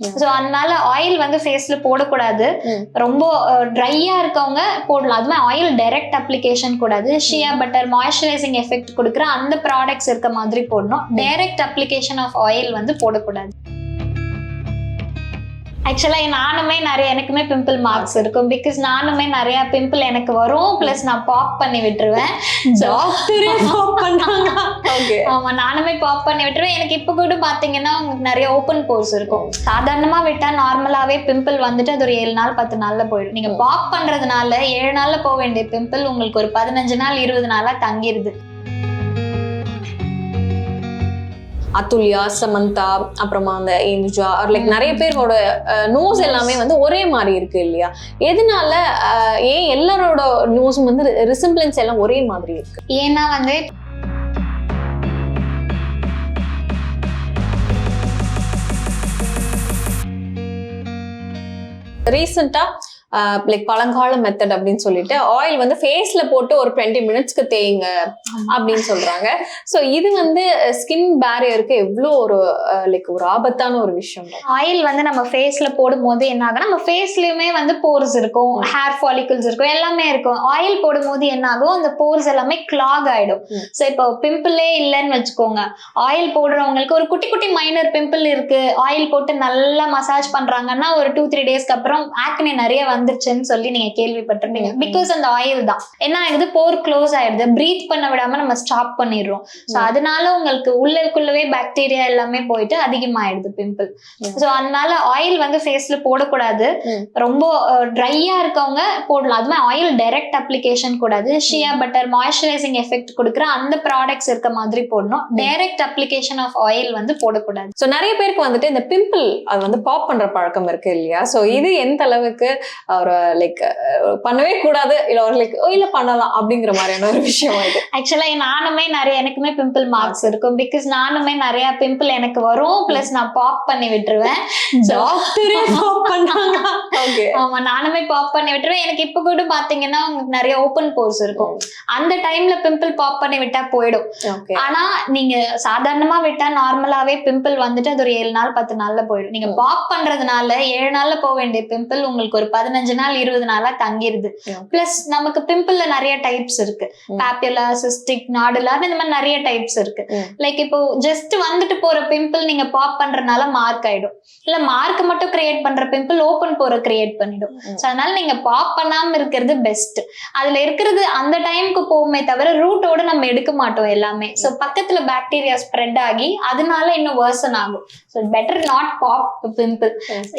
So அதனால oil வந்து ஃபேஸ்ல போடக்கூடாது. ரொம்ப ட்ரையா இருக்கவங்க போடலாம். அதுமே ஆயில் டைரக்ட் அப்ளிகேஷன் கூடாது. ஷியா பட்டர் மாய்ஸ்சரைசிங் எஃபெக்ட் கொடுக்குற அந்த ப்ராடக்ட்ஸ் இருக்க மாதிரி போடணும். டைரக்ட் அப்ளிகேஷன் ஆஃப் ஆயில் வந்து போடக்கூடாது. ஆக்சுவலா நானுமே நிறைய எனக்குமே பிம்பிள் மார்க்ஸ் இருக்கும். பிகாஸ் நானுமே நிறைய பிம்பிள் எனக்கு வரும். ப்ளஸ் நான் பாப் பண்ணி விட்டுருவேன். ஆமா நானுமே பாப் பண்ணி விட்டுருவேன். எனக்கு இப்ப கூட பாத்தீங்கன்னா உங்களுக்கு நிறைய ஓப்பன் போர்ஸ் இருக்கும். சாதாரணமா விட்டா நார்மலாவே பிம்பிள் வந்துட்டு அது ஒரு ஏழு நாள் பத்து நாள்ல போயிடும். நீங்க பாப் பண்றதுனால ஏழு நாள்ல போக வேண்டிய பிம்பிள் உங்களுக்கு ஒரு பதினஞ்சு நாள் இருபது நாளா தங்கிருது. அதுல்யா சமந்தா அப்புறமா அந்த இந்துஜா லைக் நிறைய பேரோட நோஸ் எல்லாமே வந்து ஒரே மாதிரி இருக்கு இல்லையா? எதனால ஏன் எல்லாரோட நோஸும் வந்து ரிசம்பிளன்ஸ் எல்லாம் ஒரே மாதிரி இருக்கு? ஏன்னா வந்து ரீசெண்டா லைக் பழங்கால மெத்தட் அப்படின்னு சொல்லிட்டு ஆயில் வந்து ஃபேஸ்ல போட்டு ஒரு டுவெண்ட்டி மினிட்ஸ்க்கு தேயுங்க அப்படின்னு சொல்றாங்க. ஸோ இது வந்து ஸ்கின் பேரியருக்கு எவ்வளோ ஒரு லைக் ஒரு ஆபத்தான ஒரு விஷயம். ஆயில் வந்து நம்ம ஃபேஸ்ல போடும்போது என்ன ஆகும் நம்ம ஃபேஸ்லயுமே வந்து போர்ஸ் இருக்கும் ஹேர் ஃபாலிகல்ஸ் இருக்கும் எல்லாமே இருக்கும். ஆயில் போடும்போது என்ன ஆகும் அந்த போர்ஸ் எல்லாமே கிளாக் ஆயிடும். ஸோ இப்போ பிம்பிளே இல்லைன்னு வச்சுக்கோங்க. ஆயில் போடுறவங்களுக்கு ஒரு குட்டி குட்டி மைனர் பிம்பிள் இருக்கு. ஆயில் போட்டு நல்லா மசாஜ் பண்றாங்கன்னா ஒரு டூ த்ரீ டேஸ்க்கு அப்புறம் ஆக்னி நிறைய வந்துருச்சுன்னு சொல்லி நீங்க கேள்விப்பட்டிருப்பீங்க. ம். பிகாஸ் அந்த ஆயில் தான். என்ன ஆகுது போர் க்ளோஸ் ஆயிடுது. ப்ரீத் பண்ண விடாம நம்ம ஸ்டாப் பண்ணிடுறோம். ஸோ. அதனால உங்களுக்கு உள்ளுக்குள்ளவே பாக்டீரியா எல்லாமே போயிட்டு அதிகமாயிடுது பிம்பிள். ஸோ அதனால ஆயில் வந்து ஃபேஸ்ல போடக்கூடாது. ரொம்ப ட்ரையா இருக்கவங்க போடலாம். அதுமே ஆயில் டைரக்ட் அப்ளிகேஷன் கூடாது. ஷியா பட்டர் மாய்ஸ்சரைசிங் எஃபெக்ட் கொடுக்குற அந்த ப்ராடக்ட்ஸ் இருக்க மாதிரி போடணும். டைரக்ட் அப்ளிகேஷன் ஆஃப் ஆயில் வந்து போடக்கூடாது. ஸோ நிறைய பேருக்கு வந்துட்டு இந்த பிம்பிள் அது வந்து பாப் பண்ற பழக்கம் இருக்கு இல்லையா? ஸோ இது எந்த அளவுக்கு ஒரு லைக் பண்ணவே கூடாது. இல்ல ஒரு லைக் இல்ல பண்ணலாம் அப்படிங்கிற மாதிரியான ஒரு விஷயம் இது ஆக்சுவலா நானுமே நிறைய எனக்குமே பிம்பிள் மார்க்ஸ் இருக்கும். பிகாஸ் நானுமே நிறைய பிம்பிள் எனக்கு வரும். ப்ளஸ் நான் பாப் பண்ணி விட்டுருவேன். டாக்டரே பண்றாங்க ஓகே ஆமா நானுமே பாப் பண்ணி விட்டுருவேன். எனக்கு இப்ப கூட பாத்தீங்கன்னா உங்களுக்கு நிறைய ஓப்பன் போர்ஸ் இருக்கும். அந்த டைம்ல பிம்பிள் பாப் பண்ணி விட்டா போயிடும். ஆனா நீங்க சாதாரணமா விட்டா நார்மலாவே பிம்பிள் வந்துட்டு அது ஒரு ஏழு நாள் பத்து நாள்ல போயிடும். நீங்க. பாப் பண்றதுனால ஏழு நாள்ல போக வேண்டிய பிம்பிள் உங்களுக்கு ஒரு பதினஞ்சு நாள் இருபது நாளா தங்கிருது. பிளஸ் நமக்கு பிம்பிள்ல நிறைய டைப்ஸ் இருக்கு. ம். பாப்புலா சிஸ்டிக் நாடுலார் இந்த மாதிரி நிறைய டைப்ஸ் இருக்கு. லைக் இப்போ ஜஸ்ட் வந்துட்டு போற பிம்பிள் நீங்க பாப் பண்றதுனால மார்க் ஆயிடும். இல்ல மார்க் மட்டும் கிரியேட் பண்ற பிம்பிள் ஓபன் போற கிரியேட் பண்ணிடும். ஸோ அதனால நீங்க பாப் பண்ணாம இருக்கிறது பெஸ்ட் அதுல இருக்கிறது அந்த டைம்க்கு போகுமே தவிர ரூட்டோட நம்ம எடுக்க மாட்டோம் எல்லாமே. ஸோ பக்கத்துல பாக்டீரியா ஸ்ப்ரெட் ஆகி அதனால இன்னும் வேர்சன் ஆகும். So better not pop pimple.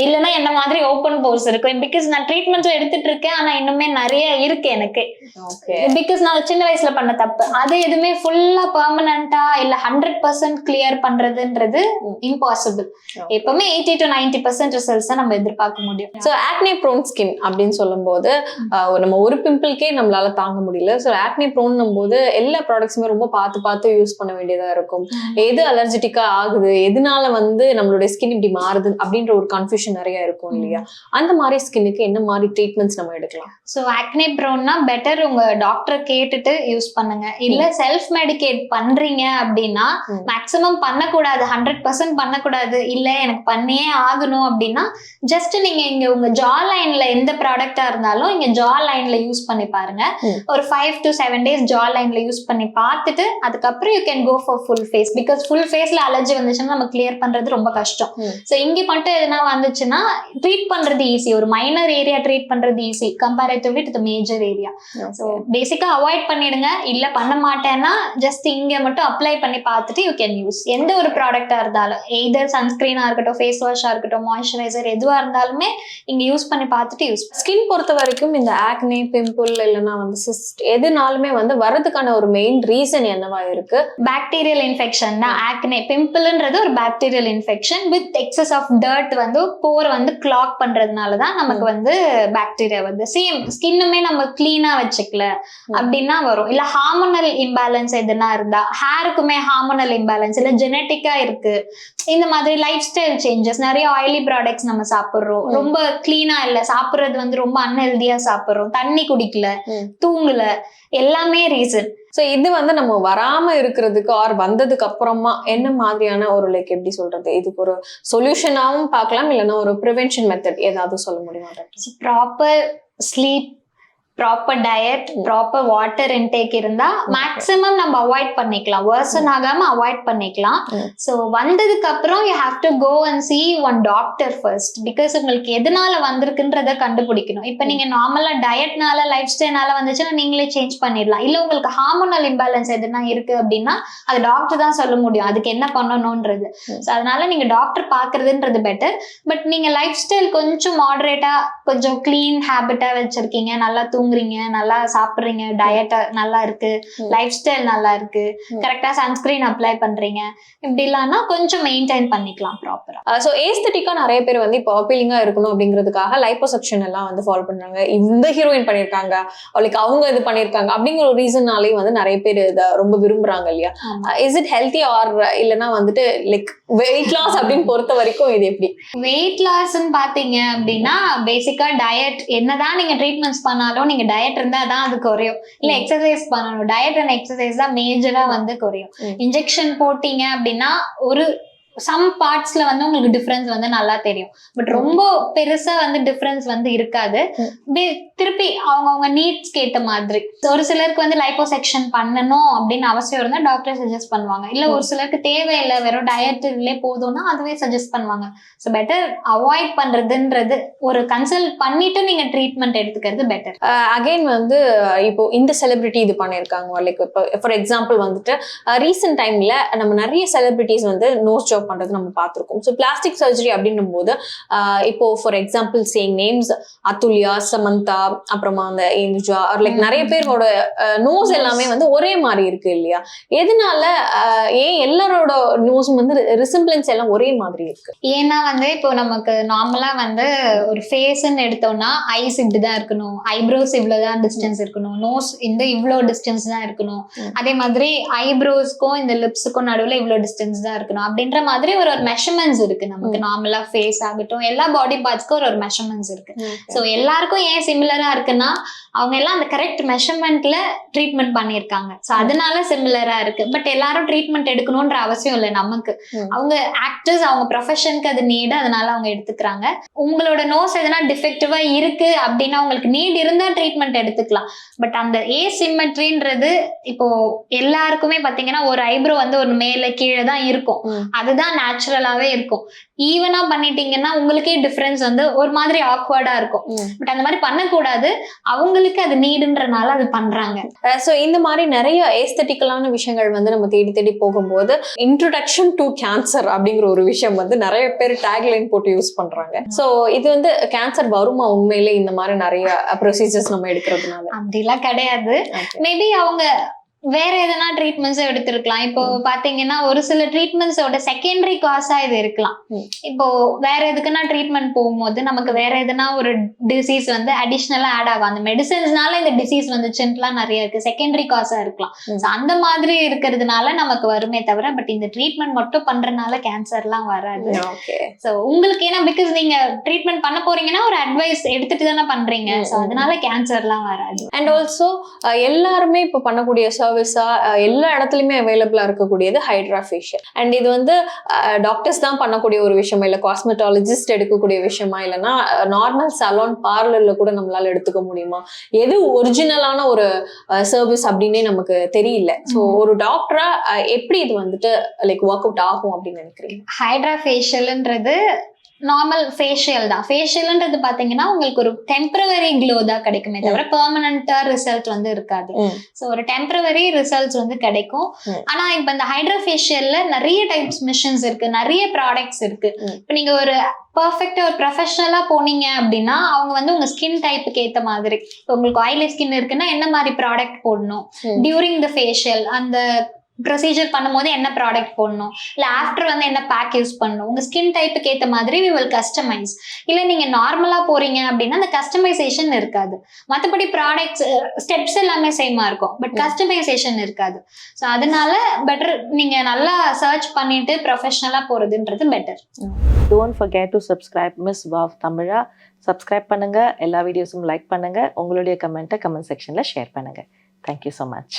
இல்லைன்னா என்ன மாதிரி ஓப்பன் போர்ஸ் இருக்கும்? பிகாஸ் நான் ட்ரீட்மெண்ட்ஸும் எடுத்துட்டு இருக்கேன் ஆனா இன்னுமே நிறைய இருக்கு எனக்கு. பிகாஸ் நான் சின்ன வயசுல பண்ண தப்பு. அது எதுவுமே ஃபுல்லா பெர்மனண்டா இல்ல ஹண்ட்ரட் பர்சன்ட் கிளியர் பண்றதுன்றது. இம்பாசிபிள் எப்பவுமே eighty to ninety percent results தான் நம்ம எதிர்பார்க்க முடியும். ஸோ ஆக்னே ப்ரோன் ஸ்கின் அப்படின்னு சொல்லும்போது ஆஹ், ஒரு நம்ம ஒரு பிம்பிள்கே நம்மளால தாங்க முடியல. ஸோ ஆக்னே ப்ரோன்னும் போது எல்லா ப்ராடக்ட்ஸுமே ரொம்ப பார்த்து பார்த்து யூஸ் பண்ண வேண்டியதா இருக்கும். எது அலர்ஜெட்டிக்கா ஆகுது எதனால வந்து நம்மளுடைய ஸ்கின் இப்படி மாறுது அப்படின்ற ஒரு கன்ஃபியூஷன் நிறைய இருக்கும் இல்லையா? அந்த மாதிரி ஸ்கின்னுக்கு என்ன மாதிரி ட்ரீட்மெண்ட்ஸ் நம்ம எடுக்கலாம்? ஸோ ஆக்னே ப்ரோன்னா பெட்டர் உங்க டாக்டரை கேட்டுட்டு யூஸ் பண்ணுங்க. இல்ல செல்ஃப் மெடிகேட் பண்றீங்க அப்படின்னா. மேக்ஸிமம் பண்ணக்கூடாது. ஹண்ட்ரட் பர்சன்ட் பண்ணக்கூடாது. இல்ல எனக்கு பண்ணியே ஆகணும் அப்படின்னா ஜஸ்ட் நீங்க இங்க உங்க ஜா லைன்ல எந்த ப்ராடக்டா இருந்தாலும் இங்க ஜா லைன்ல யூஸ் பண்ணி பாருங்க. ஒரு ஃபைவ் டு செவன் டேஸ் ஜா லைன்ல யூஸ் பண்ணி பார்த்துட்டு அதுக்கப்புறம் you can go for full face because full ஃபேஸ்ல அலர்ஜி வந்துச்சுன்னா நம்ம கிளியர் பண்றது ரொம்ப கஷ்டம். ஸோ இங்க மட்டும் எதுனா வந்துச்சுன்னா ட்ரீட் பண்றது ஈஸி ஒரு மைனர் ஏரியா ட்ரீட் பண்றது easy comparatively to major area so basically avoid பண்ணிடுங்க. இல்ல பண்ண மாட்டேன்னா ஜஸ்ட் இங்க மட்டும் அப்ளை பண்ணி பார்த்துட்டு யூ கேன் யூஸ் எந்த ஒரு ப்ராடக்டா இருந்தாலும் எய்தர் சன்ஸ்கிரீனா இருக்கட்டும் ஃபேஸ் வாஷா இருக்கட்டும் மாய்ஸ்சரைசர் எதுவா இருந்தாலுமே இங்க யூஸ் பண்ணி பார்த்துட்டு யூஸ் ஸ்கின் பொறுத்த வரைக்கும் இந்த ஆக்னே பிம்பிள் இல்லைன்னா வந்து சிஸ்ட் எதுனாலுமே வந்து வரதுக்கான ஒரு மெயின் ரீசன் என்னவா இருக்கு? பாக்டீரியல் இன்ஃபெக்ஷன் தான் ஆக்னே பிம்பிள்ன்றது ஒரு bacterial infection with excess of dirt வந்து போர் வந்து கிளாக் பண்றதுனால தான் நமக்கு வந்து பாக்டீரியா வந்து. சேம் ஸ்கின்னுமே நம்ம கிளீனா வச்சுக்கல அப்படின்னா வரும். இல்ல ஹார்மோனல் இம்பேலன்ஸ் எதுனா இருந்தா ஹேருக்குமே ஹார்மோனல் இம்பேலன்ஸ் இல்ல ஜெனட்டிக்கா இருக்கு. இந்த மாதிரி லைஃப் ஸ்டைல் சேஞ்சஸ் நிறைய ஆயிலி ப்ராடக்ட்ஸ் நம்ம சாப்பிடுறோம். ரொம்ப கிளீனா இல்ல சாப்பிடுறது வந்து ரொம்ப அன்ஹெல்தியா சாப்பிடுறோம். தண்ணி குடிக்கல. தூங்கல எல்லாமே ரீசன் ஸோ இது வந்து நம்ம வராம இருக்கிறதுக்கு ஆர் வந்ததுக்கு அப்புறமா என்ன மாதிரியான ஒரு லைக் எப்படி சொல்றது? இதுக்கு ஒரு சொல்யூஷனாவும் பார்க்கலாம் இல்லைன்னா ஒரு ப்ரிவென்ஷன் மெத்தட் ஏதாவது சொல்ல முடியுமா proper sleep proper diet proper water intake இருந்தா மேக்ஸிமம் நம்ம அவாய்ட் பண்ணிக்கலாம். வேர்சன் ஆகாம அவாய்ட் பண்ணிக்கலாம். ஸோ வந்ததுக்கு அப்புறம் you have to go and see one doctor first because உங்களுக்கு எதனால வந்திருக்குன்றத கண்டுபிடிக்கணும். இப்போ நீங்க நார்மலா டயட்னால லைஃப் ஸ்டைல்னால வந்துச்சுன்னா நீங்களே சேஞ்ச் பண்ணிடலாம். இல்ல உங்களுக்கு ஹார்மோனல் இம்பேலன்ஸ் எதுனா இருக்கு அப்படின்னா அது டாக்டர் தான் சொல்ல முடியும். அதுக்கு என்ன பண்ணணும்ன்றது. ஸோ அதனால நீங்க டாக்டர் பாக்குறதுன்றது பெட்டர் பட் நீங்க லைஃப் ஸ்டைல் கொஞ்சம் மாடரேட்டா கொஞ்சம் க்ளீன் ஹேபிட்டா வச்சிருக்கீங்க. நல்லா தூங்குறீங்க நல்லா சாப்பிடுறீங்க டயட் நல்லா இருக்கு. லைஃப் ஸ்டைல் நல்லா இருக்கு. கரெக்டா சன்ஸ்கிரீன் அப்ளை பண்றீங்க. இப்படி இல்லைன்னா கொஞ்சம் மெயின்டைன் பண்ணிக்கலாம் ப்ராப்பரா ஸோ ஏஸ்தட்டிக்கா நிறைய பேர் வந்து இப்போ அப்பீலிங்கா இருக்கணும் அப்படிங்கிறதுக்காக லைப்போசெப்ஷன் எல்லாம் வந்து ஃபாலோ பண்றாங்க. இந்த ஹீரோயின் பண்ணியிருக்காங்க லைக் அவங்க இது பண்ணியிருக்காங்க அப்படிங்கிற ஒரு ரீசன்னாலே வந்து நிறைய பேர் இதை ரொம்ப விரும்புறாங்க இல்லையா? இஸ் இட் ஹெல்த்தி ஆர் இல்லைன்னா வந்துட்டு லைக் வெயிட் லாஸ் அப்படின்னு பொறுத்த வரைக்கும் இது எப்படி? வெயிட் லாஸ்ன்னு பாத்தீங்க அப்படின்னா பேசிக்கா டயட் என்னதான் நீங்க ட்ரீட்மெண்ட்ஸ் பண்ணாலும் நீங்க டயட் இருந்தா தான் அது குறையும் இல்ல. எக்ஸசைஸ் பண்ணணும் டயட் அண்ட் எக்ஸசைஸ் தான் மேஜரா வந்து குறையும். இன்ஜெக்ஷன் போட்டீங்க அப்படின்னா ஒரு சம் பார்ட்ஸ்ல வந்து உங்களுக்கு டிஃபரன்ஸ் வந்து நல்லா தெரியும். பட் ரொம்ப பெருசா வந்து டிஃபரன்ஸ் வந்து இருக்காது. திருப்பி அவங்கவுங்க நீட்ஸ்க்கு கேட்ட மாதிரி. ஒரு சிலருக்கு வந்து லைப்போசெக்ஷன் பண்ணணும் அப்படின்னு அவசியம் இருந்தா டாக்டர் சஜஸ்ட் பண்ணுவாங்க. இல்ல ஒரு சிலருக்கு தேவையில்லை வெறும் டயட்லே போதும்னா அதுவே சஜஸ்ட் பண்ணுவாங்க. ஸோ பெட்டர் அவாய்ட் பண்றதுன்றது ஒரு கன்சல்ட் பண்ணிட்டு நீங்க ட்ரீட்மெண்ட் எடுத்துக்கிறது பெட்டர் அகைன் uh, வந்து uh, இப்போ இந்த செலிபிரிட்டி இது பண்ணியிருக்காங்க லைக் இப்போ ஃபார் எக்ஸாம்பிள் வந்துட்டு uh, ரீசெண்ட் டைம்ல நம்ம நிறைய செலிபிரிட்டிஸ் வந்து நோஸ் ஜாப் பண்றது நம்ம பார்த்துருக்கோம். ஸோ பிளாஸ்டிக் சர்ஜரி அப்படின்னும் போது இப்போ ஃபார் எக்ஸாம்பிள் சேங் நேம்ஸ் அத்துல்யா சமந்தா அப்புறமா அந்த இந்துஜா லைக் ம். நிறைய பேரோட நோஸ் எல்லாமே வந்து ஒரே மாதிரி இருக்கு இல்லையா? எதனால ஏன் எல்லாரோட நோஸும் வந்து ரிசம்பிளன்ஸ் எல்லாம் ஒரே மாதிரி இருக்கு? ஏன்னா வந்து இப்போ நமக்கு நார்மலா வந்து ஒரு ஃபேஸ்ன்னு எடுத்தோம்னா ஐஸ் இப்படிதான் இருக்கணும். ஐப்ரோஸ் இவ்வளவுதான் டிஸ்டன்ஸ் இருக்கணும். நோஸ் இந்த இவ்வளோ டிஸ்டன்ஸ் தான் இருக்கணும். அதே மாதிரி ஐப்ரோஸ்க்கும் இந்த லிப்ஸுக்கும் நடுவுல இவ்வளோ டிஸ்டன்ஸ் தான் இருக்கணும். அப்படின்ற மாதிரி ஒரு ஒரு மெஷர்மெண்ட்ஸ் இருக்கு. நமக்கு நார்மலா ஃபேஸ் ஆகட்டும் எல்லா பாடி பார்ட்ஸ்க்கும் ஒரு ஒரு மெஷர்மெண்ட்ஸ் இருக்கு. ஸோ எல்லாருக்கும் ஏன் சிமிலரா இருக்குன்னா அவங்க எல்லாம் அந்த கரெக்ட் மெஷர்மெண்ட்ல ட்ரீட்மெண்ட் பண்ணியிருக்காங்க. ஸோ அதனால சிமிலரா இருக்கு. பட் எல்லாரும் ட்ரீட்மெண்ட் எடுக்கணும்ன்ற அவசியம் இல்லை நமக்கு. அவங்க ஆக்டர்ஸ் அவங்க ப்ரொஃபஷனுக்கு அது நீடு அதனால அவங்க எடுத்துக்கிறாங்க. உங்களோட நோஸ் எதனா டிஃபெக்டிவா இருக்கு அப்படின்னா உங்களுக்கு நீட் இருந்தா ட்ரீட்மெண்ட் எடுத்துக்கலாம். பட் அந்த ஏ சிமெட்ரின்றது இப்போ எல்லாருக்குமே பாத்தீங்கன்னா ஒரு ஐப்ரோ வந்து ஒரு மேல கீழே தான் இருக்கும். ம். அதுதான் நேச்சுரலாவே இருக்கும். ஈவனா பண்ணிட்டீங்கன்னா உங்களுக்கே டிஃபரன்ஸ் வந்து ஒரு மாதிரி ஆக்வர்டா இருக்கும். பட் அந்த மாதிரி பண்ணக்கூடாது. அவங்களுக்கு அது நீடுன்றனால அது பண்றாங்க. ஸோ இந்த மாதிரி நிறைய ஏஸ்தட்டிக்கலான விஷயங்கள் வந்து நம்ம தேடி தேடி போகும்போது இன்ட்ரடக்ஷன் டு கேன்சர் அப்படிங்கிற ஒரு விஷயம் வந்து நிறைய பேர் டேக்லைன் போட்டு யூஸ் பண்றாங்க. ஸோ இது வந்து கேன்சர் வருமா உண்மையிலே இந்த மாதிரி நிறைய ப்ரொசீஜர்ஸ் நம்ம எடுக்கிறதுனால? அப்படிலாம் கிடையாது. மேபி அவங்க வேற எதனா ட்ரீட்மெண்ட்ஸ் எடுத்திருக்கலாம். இப்போ பாத்தீங்கன்னா ஒரு சில ட்ரீட்மெண்ட்ஸோட செகண்டரி காசா இது இருக்கலாம். இப்போ வேற எதுக்குன்னா ட்ரீட்மெண்ட் போகும்போது நமக்கு வேற எதுனா ஒரு டிசீஸ் வந்து அடிஷ்னலா ஆட் ஆகும். அந்த மெடிசன்ஸ்னால இந்த டிசீஸ் வந்துச்சுன்ட்டுலாம் நிறைய இருக்கு. செகண்டரி காசா இருக்கலாம். அந்த மாதிரி இருக்கிறதுனால நமக்கு வருமே தவிர பட் இந்த ட்ரீட்மெண்ட் மட்டும் பண்றதுனால கேன்சர்லாம் வராது. ஸோ உங்களுக்கு ஏன்னா பிகாஸ் நீங்க ட்ரீட்மெண்ட் பண்ண போறீங்கன்னா ஒரு அட்வைஸ் எடுத்துட்டு தானே பண்றீங்க ஸோ. அதனால கேன்சர்லாம் வராது. அண்ட் ஆல்சோ எல்லாருமே இப்போ பண்ணக்கூடிய சர்வீஸா எல்லா இடத்துலயுமே அவைலபிளா இருக்கக்கூடியது ஹைட்ரா ஃபேஷியல் அண்ட் இது வந்து டாக்டர்ஸ் தான் பண்ணக்கூடிய ஒரு விஷயமா இல்லை காஸ்மெட்டாலஜிஸ்ட் எடுக்கக்கூடிய விஷயமா இல்லைன்னா நார்மல் சலூன் பார்லர்ல கூட நம்மளால எடுத்துக்க முடியுமா? எது ஒரிஜினலான ஒரு சர்வீஸ் அப்படின்னே நமக்கு தெரியல. ஸோ. ஒரு டாக்டரா எப்படி இது வந்துட்டு லைக் ஒர்க் அவுட் ஆகும் அப்படின்னு நினைக்கிறீங்க? ஹைட்ரா ஃபேஷியல்ன்றது நார்மல் ஃபேஷியல் தான் ஃபேஷியல்ன்றது பாத்தீங்கன்னா உங்களுக்கு ஒரு டெம்பரவரி க்ளோ தான் கிடைக்குமே தவிர பெர்மனண்டா ரிசல்ட் வந்து இருக்காது. ஸோ ஒரு டெம்பரவரி ரிசல்ட்ஸ் வந்து கிடைக்கும். ஆனா இப்போ இந்த ஹைட்ரா ஃபேஷியல்ல நிறைய டைப்ஸ் மிஷின்ஸ் இருக்கு நிறைய ப்ராடக்ட்ஸ் இருக்கு. இப்போ நீங்க ஒரு பர்ஃபெக்டா ஒரு ப்ரொஃபஷனலா போனீங்க அப்படின்னா அவங்க வந்து உங்க ஸ்கின் டைப்புக்கு ஏத்த மாதிரி இப்போ உங்களுக்கு ஆயிலி ஸ்கின் இருக்குன்னா என்ன மாதிரி ப்ராடக்ட் போடணும். டியூரிங் த ஃபேஷியல் அந்த ப்ரொசீஜர் பண்ணும்போது என்ன ப்ராடக்ட் போடணும்? இல்ல ஆஃப்டர் வந்து என்ன பேக் யூஸ் பண்ணணும்? உங்க ஸ்கின் டைப்புக்கு ஏத்த மாதிரி வி வில் கஸ்டமைஸ் இல்ல நீங்க நார்மலா போறீங்க அப்படின்னா அந்த கஸ்டமைசேஷன் இருக்காது. மத்தபடி ப்ராடக்ட்ஸ் ஸ்டெப்ஸ் எல்லாமே சேமா இருக்கும். பட். கஸ்டமைசேஷன் இருக்காது. ஸோ அதனால பெட்டர் நீங்க நல்லா சர்ச் பண்ணிட்டு ப்ரொஃபஷனலா போறதுன்றது better don't forget to subscribe miss wow Tamizha subscribe பண்ணுங்க. எல்லா வீடியோஸும் லைக் பண்ணுங்க. உங்களுடைய கமெண்ட்டை கமெண்ட் செக்ஷன்ல ஷேர் பண்ணுங்க. Thank you so much